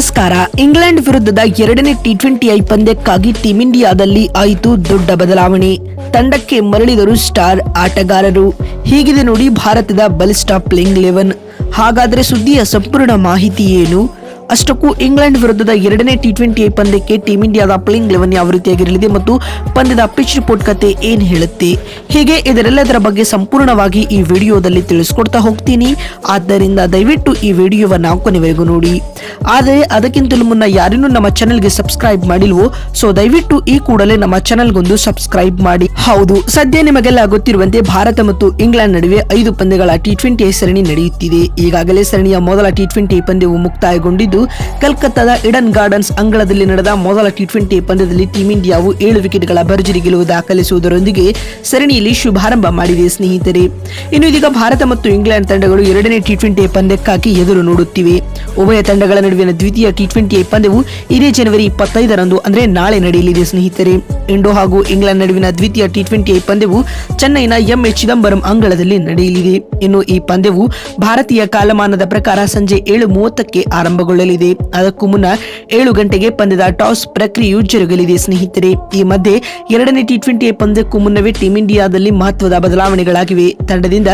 ನಮಸ್ಕಾರ. ಇಂಗ್ಲೆಂಡ್ ವಿರುದ್ಧದ ಎರಡನೇ ಟಿ ಟ್ವೆಂಟಿ ಐ ಪಂದ್ಯಕ್ಕಾಗಿ ಟೀಂ ಇಂಡಿಯಾದಲ್ಲಿ ಆಯಿತು ದೊಡ್ಡ ಬದಲಾವಣೆ. ತಂಡಕ್ಕೆ ಮರಳಿದರು ಸ್ಟಾರ್ ಆಟಗಾರರು. ಹೀಗಿದೆ ನೋಡಿ ಭಾರತದ ಬಲಿಷ್ಠ ಪ್ಲೇಯಿಂಗ್ ಲೆವೆನ್ ಹಾಗಾದರೆ ಸುದ್ದಿಯ ಸಂಪೂರ್ಣ ಮಾಹಿತಿ ಏನು? ಅಷ್ಟಕ್ಕೂ ಇಂಗ್ಲೆಂಡ್ ವಿರುದ್ಧದ ಎರಡನೇ ಟಿ ಟ್ವೆಂಟಿ ಪಂದ್ಯಕ್ಕೆ ಟೀಂ ಇಂಡಿಯಾದ ಪ್ಲೇಯಿಂಗ್ ಲೆವೆನ್ ಯಾವ ರೀತಿಯಾಗಿರಲಿದೆ ಮತ್ತು ಪಂದ್ಯದ ಪಿಚ್ ರಿಪೋರ್ಟ್ ಕತೆ ಏನ್ ಹೇಳುತ್ತೆ? ಹೀಗೆ ಇದರೆಲ್ಲದರ ಬಗ್ಗೆ ಸಂಪೂರ್ಣವಾಗಿ ಈ ವಿಡಿಯೋದಲ್ಲಿ ತಿಳಿಸ್ಕೊಡ್ತಾ ಹೋಗ್ತೀನಿ. ಆದ್ದರಿಂದ ದಯವಿಟ್ಟು ಈ ವಿಡಿಯೋವನ್ನು ಕೊನೆವರೆಗೂ ನೋಡಿ. ಆದರೆ ಅದಕ್ಕಿಂತಲೂ ಮುನ್ನ ಯಾರಿನ್ನೂ ನಮ್ಮ ಚಾನೆಲ್ಗೆ ಸಬ್ಸ್ಕ್ರೈಬ್ ಮಾಡಿಲ್ವೋ? ಸೊ ದಯವಿಟ್ಟು ಈ ಕೂಡಲೇ ನಮ್ಮ ಚಾನೆಲ್ಗೊಂದು ಸಬ್ಸ್ಕ್ರೈಬ್ ಮಾಡಿ. ಹೌದು, ಸದ್ಯ ನಿಮಗೆಲ್ಲ ಗೊತ್ತಿರುವಂತೆ ಭಾರತ ಮತ್ತು ಇಂಗ್ಲೆಂಡ್ ನಡುವೆ ಐದು ಪಂದ್ಯಗಳ ಟಿ ಟ್ವೆಂಟಿ ಸರಣಿ ನಡೆಯುತ್ತಿದೆ. ಈಗಾಗಲೇ ಸರಣಿಯ ಮೊದಲ ಟಿ ಟ್ವೆಂಟಿ ಪಂದ್ಯವು ಮುಕ್ತಾಯಗೊಂಡಿದ್ದು ಕಲ್ಕತ್ತಾದ ಇಡನ್ ಗಾರ್ಡನ್ಸ್ ಅಂಗಳದಲ್ಲಿ ನಡೆದ ಮೊದಲ ಟಿ ಟ್ವೆಂಟಿ ಪಂದ್ಯದಲ್ಲಿ ಟೀಂ ಇಂಡಿಯಾವು ಏಳು ವಿಕೆಟ್ಗಳ ಭರ್ಜರಿ ಗೆಲುವು ದಾಖಲಿಸುವುದರೊಂದಿಗೆ ಸರಣಿಯಲ್ಲಿ ಶುಭಾರಂಭ ಮಾಡಿದೆ ಸ್ನೇಹಿತರೆ. ಇನ್ನು ಇದೀಗ ಭಾರತ ಮತ್ತು ಇಂಗ್ಲೆಂಡ್ ತಂಡಗಳು ಎರಡನೇ ಟಿ ಟ್ವೆಂಟಿ ಪಂದ್ಯಕ್ಕಾಗಿ ಎದುರು ನೋಡುತ್ತಿವೆ. ಉಭಯ ತಂಡಗಳ ನಡುವಿನ ದ್ವಿತೀಯ ಟಿ ಟ್ವೆಂಟಿ ಪಂದ್ಯವು ಇದೇ ಜನವರಿ ಇಪ್ಪತ್ತೈದರಂದು, ಅಂದರೆ ನಾಳೆ ನಡೆಯಲಿದೆ ಸ್ನೇಹಿತರೆ. ಇಂಡೋ ಹಾಗೂ ಇಂಗ್ಲೆಂಡ್ ನಡುವಿನ ದ್ವಿತೀಯ ಟಿ ಟ್ವೆಂಟಿ ಪಂದ್ಯವು ಚೆನ್ನೈನ ಎಂ ಎ ಚಿದಂಬರಂ ಅಂಗಳದಲ್ಲಿ ನಡೆಯಲಿದೆ. ಇನ್ನು ಈ ಪಂದ್ಯವು ಭಾರತೀಯ ಕಾಲಮಾನದ ಪ್ರಕಾರ ಸಂಜೆ ಏಳು ಮೂವತ್ತಕ್ಕೆ ಆರಂಭಗೊಳ್ಳಲಿದೆ. ಅದಕ್ಕೂ ಮುನ್ನ ಏಳು ಗಂಟೆಗೆ ಪಂದ್ಯದ ಟಾಸ್ ಪ್ರಕ್ರಿಯೆಯು ಜರುಗಲಿದೆ. ಸ್ನೇಹಿತರೆ, ಈ ಮಧ್ಯೆ ಎರಡನೇ ಟಿ ಟ್ವೆಂಟಿ ಪಂದ್ಯಕ್ಕೂ ಮುನ್ನವೇ ಟೀಂ ಇಂಡಿಯಾದಲ್ಲಿ ಮಹತ್ವದ ಬದಲಾವಣೆಗಳಾಗಿವೆ. ತಂಡದಿಂದ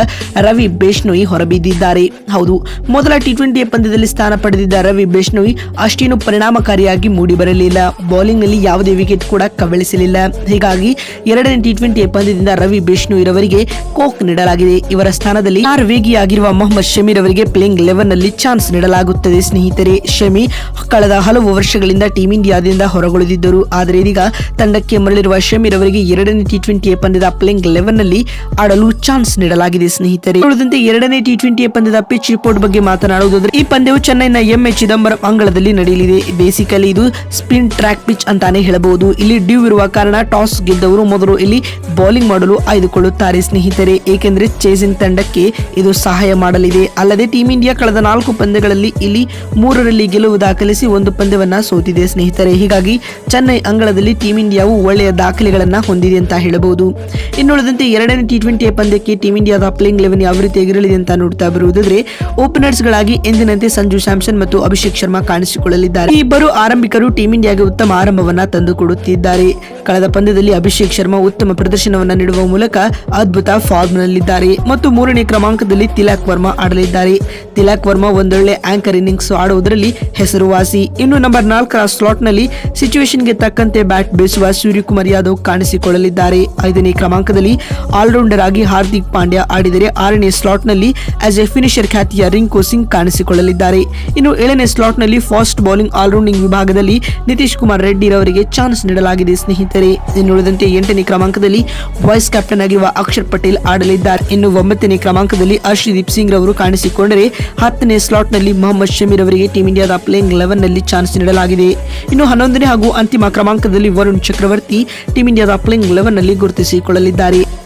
ರವಿ ಬೇಷ್ಣೋಯಿ ಹೊರಬಿದ್ದಿದ್ದಾರೆ. ಹೌದು, ಮೊದಲ ಟಿ ಟ್ವೆಂಟಿ ಪಂದ್ಯದಲ್ಲಿ ಸ್ಥಾನ ಪಡೆದಿದ್ದ ರವಿ ಬೇಷ್ನೋಯಿ ಅಷ್ಟೇನು ಪರಿಣಾಮಕಾರಿಯಾಗಿ ಮೂಡಿ ಬರಲಿಲ್ಲ ಬೌಲಿಂಗ್ನಲ್ಲಿ ಯಾವುದೇ ವಿಕೆಟ್ ಕೂಡ ಕಬಳಿಸಲಿಲ್ಲ. ಹೀಗಾಗಿ ಎರಡನೇ ಟಿ ಟ್ವೆಂಟಿ ಪಂದ್ಯದಿಂದ ರವಿ ಬೇಷ್ಣೋಯಿರವರಿಗೆ ಕೋಕ್ ನೀಡಲಾಗಿದೆ. ಇವರ ಸ್ಥಾನದಲ್ಲಿ ಆರ್ ವೇಗಿಯಾಗಿರುವ ಮೊಹಮ್ಮದ್ ಶಮೀರ್ ಅವರಿಗೆ ಪ್ಲೇಯಿಂಗ್ ಲೆವೆನ್ನಲ್ಲಿ ಚಾನ್ಸ್ ನೀಡಲಾಗುತ್ತದೆ. ಸ್ನೇಹಿತರೆ ಶಮಿ ಕಳೆದ ಹಲವು ವರ್ಷಗಳಿಂದ ಟೀಂ ಇಂಡಿಯಾದಿಂದ ಹೊರಗುಳಿದಿದ್ದರು. ಆದರೆ ಇದೀಗ ತಂಡಕ್ಕೆ ಮರಳಿರುವ ಶಮಿ ರವರಿಗೆ ಎರಡನೇ ಟಿ ಟ್ವೆಂಟಿ ಪಂದ್ಯದ ಪ್ಲೇಯಿಂಗ್ ಲೆವೆನ್ನಲ್ಲಿ ಆಡಲು ಚಾನ್ಸ್ ನೀಡಲಾಗಿದೆ, ಸ್ನೇಹಿತರೆ. ಉಳಿದಂತೆ ಎರಡನೇ ಟಿ ಟ್ವೆಂಟಿ ಪಂದ್ಯದ ಪಿಚ್ ರಿಪೋರ್ಟ್ ಬಗ್ಗೆ ಮಾತನಾಡುವುದಾದ್ರೆ, ಈ ಪಂದ್ಯವು ಚೆನ್ನೈನ ಎಂ ಎ ಚಿದಂಬರಂ ಅಂಗಳದಲ್ಲಿ ನಡೆಯಲಿದೆ. ಬೇಸಿಕಲಿ ಇದು ಸ್ಪಿನ್ ಟ್ರ್ಯಾಕ್ ಪಿಚ್ ಅಂತಾನೆ ಹೇಳಬಹುದು. ಇಲ್ಲಿ ಡ್ಯೂ ಇರುವ ಕಾರಣ ಟಾಸ್ ಗೆದ್ದವರು ಮೊದಲು ಇಲ್ಲಿ ಬೌಲಿಂಗ್ ಮಾಡಲು ಆಯ್ದುಕೊಳ್ಳುತ್ತಾರೆ, ಸ್ನೇಹಿತರೆ. ಏಕೆಂದರೆ ಚೇಸಿಂಗ್ ತಂಡಕ್ಕೆ ಇದು ಸಹಾಯ ಮಾಡಲಿದೆ. ಅಲ್ಲದೆ ಟೀಂ ಇಂಡಿಯಾ ಕಳೆದ ನಾಲ್ಕು ಪಂದ್ಯಗಳಲ್ಲಿ ಇಲ್ಲಿ ಮೂರರಲ್ಲಿ ಗೆಲುವು ದಾಖಲಿಸಿ ಒಂದು ಪಂದ್ಯವನ್ನ ಸೋತಿದೆ ಸ್ನೇಹಿತರೆ. ಹೀಗಾಗಿ ಚೆನ್ನೈ ಅಂಗಳದಲ್ಲಿ ಟೀಂ ಇಂಡಿಯಾವು ಒಳ್ಳೆಯ ದಾಖಲೆಗಳನ್ನ ಹೊಂದಿದೆ ಅಂತ ಹೇಳಬಹುದು. ಇನ್ನುಳಿದಂತೆ ಎರಡನೇ ಟಿ ಟ್ವೆಂಟಿ ಪಂದ್ಯಕ್ಕೆ ಟೀಂ ಇಂಡಿಯಾದ ಪ್ಲೇಯಿಂಗ್ ಲೆವೆನ್ ಯಾವ ರೀತಿ ರೀತಿಯಾಗಿರಲಿದೆ ಅಂತ ನೋಡ್ತಾ ಬರುವುದಾದ್ರೆ ಓಪನರ್ಸ್ ಗಳಾಗಿ ಎಂದಿನಂತೆ ಸಂಜು ಸ್ಯಾಮ್ಸನ್ ಮತ್ತು ಅಭಿಷೇಕ್ ಶರ್ಮಾ ಕಾಣಿಸಿಕೊಳ್ಳಲಿದ್ದಾರೆ. ಈ ಇಬ್ಬರು ಆರಂಭಿಕರು ಟೀಂ ಇಂಡಿಯಾಗೆ ಉತ್ತಮ ಆರಂಭವನ್ನ ತಂದುಕೊಡುತ್ತಿದ್ದಾರೆ ಕಳೆದ ಪಂದ್ಯದಲ್ಲಿ ಅಭಿಷೇಕ್ ಶರ್ಮಾ ಉತ್ತಮ ಪ್ರದರ್ಶನವನ್ನ ನೀಡುವ ಮೂಲಕ ಅದ್ಭುತ ಫಾರ್ಮ್ ನಲ್ಲಿದ್ದಾರೆ ಮತ್ತು ಮೂರನೇ ಕ್ರಮಾಂಕದಲ್ಲಿ ತಿಲಕ್ ವರ್ಮಾ ಆಡಲಿದ್ದಾರೆ. ತಿಲಕ್ ವರ್ಮಾ ಒಂದೊಳ್ಳೆ ಆಂಕರ್ ಇನ್ನಿಂಗ್ಸ್ ಆಡುವುದರಲ್ಲಿ ಹೆಸರುವಾಸಿ. ಇನ್ನು ನಂಬರ್ ನಾಲ್ಕರ ಸ್ಲಾಟ್ನಲ್ಲಿ ಸಿಚುವೇಶನ್ಗೆ ತಕ್ಕಂತೆ ಬ್ಯಾಟ್ ಬೀಸುವ ಸೂರ್ಯಕುಮಾರ್ ಯಾದವ್ ಕಾಣಿಸಿಕೊಳ್ಳಲಿದ್ದಾರೆ. ಐದನೇ ಕ್ರಮಾಂಕದಲ್ಲಿ ಆಲ್ರೌಂಡರ್ ಆಗಿ ಹಾರ್ದಿಕ್ ಪಾಂಡ್ಯ ಆಡಿದರೆ ಆರನೇ ಸ್ಲಾಟ್ನಲ್ಲಿ ಆಸ್ ಎ ಫಿನಿಷರ್ ಖ್ಯಾತಿಯ ರಿಂಕು ಸಿಂಗ್ ಕಾಣಿಸಿಕೊಳ್ಳಲಿದ್ದಾರೆ. ಇನ್ನು ಏಳನೇ ಸ್ಲಾಟ್ನಲ್ಲಿ ಫಾಸ್ಟ್ ಬೌಲಿಂಗ್ ಆಲ್ರೌಂಡಿಂಗ್ ವಿಭಾಗದಲ್ಲಿ ನಿತೀಶ್ ಕುಮಾರ್ ರೆಡ್ಡಿ ರವರಿಗೆ ಚಾನ್ಸ್ ನೀಡಲಾಗಿದೆ ಸ್ನೇಹಿತರೆ. ಇನ್ನುಳಿದಂತೆ ಎಂಟನೇ ಕ್ರಮಾಂಕದಲ್ಲಿ ವೈಸ್ ಕ್ಯಾಪ್ಟನ್ ಆಗಿರುವ ಅಕ್ಷರ್ ಪಟೇಲ್ ಆಡಲಿದ್ದಾರೆ. ಇನ್ನು ಒಂಬತ್ತನೇ ಕ್ರಮಾಂಕದಲ್ಲಿ ಹರ್ಷದೀಪ್ ಸಿಂಗ್ ರವರು ಕಾಣಿಸಿಕೊಂಡರೆ ಹತ್ತನೇ ಸ್ಲಾಟ್ನಲ್ಲಿ ಮೊಹಮ್ಮದ್ ಶಮೀರ್ ಅವರಿಗೆ ಟೀಂ ಇಂಡಿಯಾದ ಪ್ಲೇಯಿಂಗ್ ಲೆವೆನ್ನಲ್ಲಿ ಚಾನ್ಸ್ ನೀಡಲಾಗಿದೆ. ಇನ್ನು ಹನ್ನೊಂದನೇ ಹಾಗೂ ಅಂತಿಮ ಕ್ರಮಾಂಕದಲ್ಲಿ ವರುಣ್ ಚಕ್ರವರ್ತಿ ಟೀಂ ಇಂಡಿಯಾದ ಪ್ಲೇಯಿಂಗ್ ಲೆವೆನ್ನಲ್ಲಿ ಗುರುತಿಸಿಕೊಳ್ಳಲಿದ್ದಾರೆ.